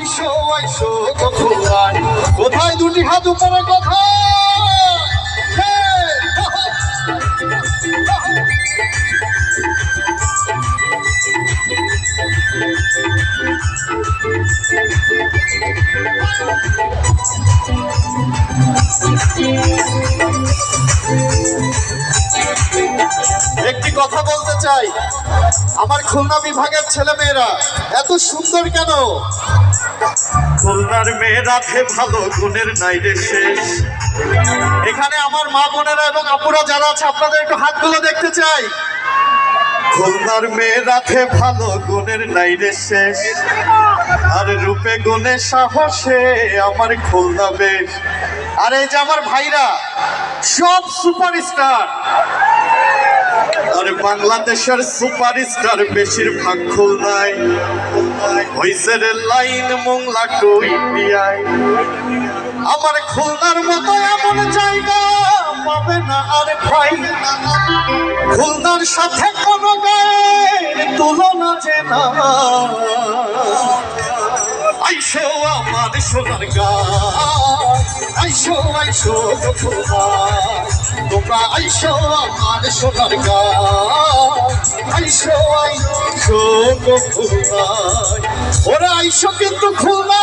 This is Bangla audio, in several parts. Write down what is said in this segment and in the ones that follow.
আইসো আইসো কোথায় কোথায় দুটি হাত উপরে কোথায় কথা বলতে চাই। আমার খুলনা বিভাগের ছেলে মেয়েরা এত সুন্দর কেন? খুলনার মেয়েরাতে ভালো গুণের নাই রে শেষ এখানে আমার মা বোনেরা এবং আপুরা যারা আছে আপনাদের একটু হাতগুলো দেখতে চাই। খুলনার মেয়েরাতে ভালো গুণের নাই রে শেষ আর রূপে গুণে সাহসে আমার খুলনা বেশ। আর এই যে আমার ভাইরা সব সুপারস্টার। বাংলাদেশের সুপারস্টার বেশিরভাগ খুলনায়। লাইন আমার খুলনার মতো এমন জায়গা পাবে না আর ভাই। খুলনার সাথে কোনো গায়ের তুলনা যে না। আইসো আমার সোনার গায় আইসো আইসো তোমরা আইসো আমার সোনার গায় আইসো আইসো ওরা আইসো কিন্তু খুলনা।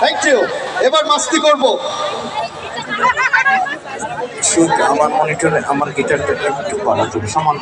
থ্যাংক ইউ এবার মাস্তি করব। আমার মনিটরে আমার গিটারটা একটু হবে। সামান্য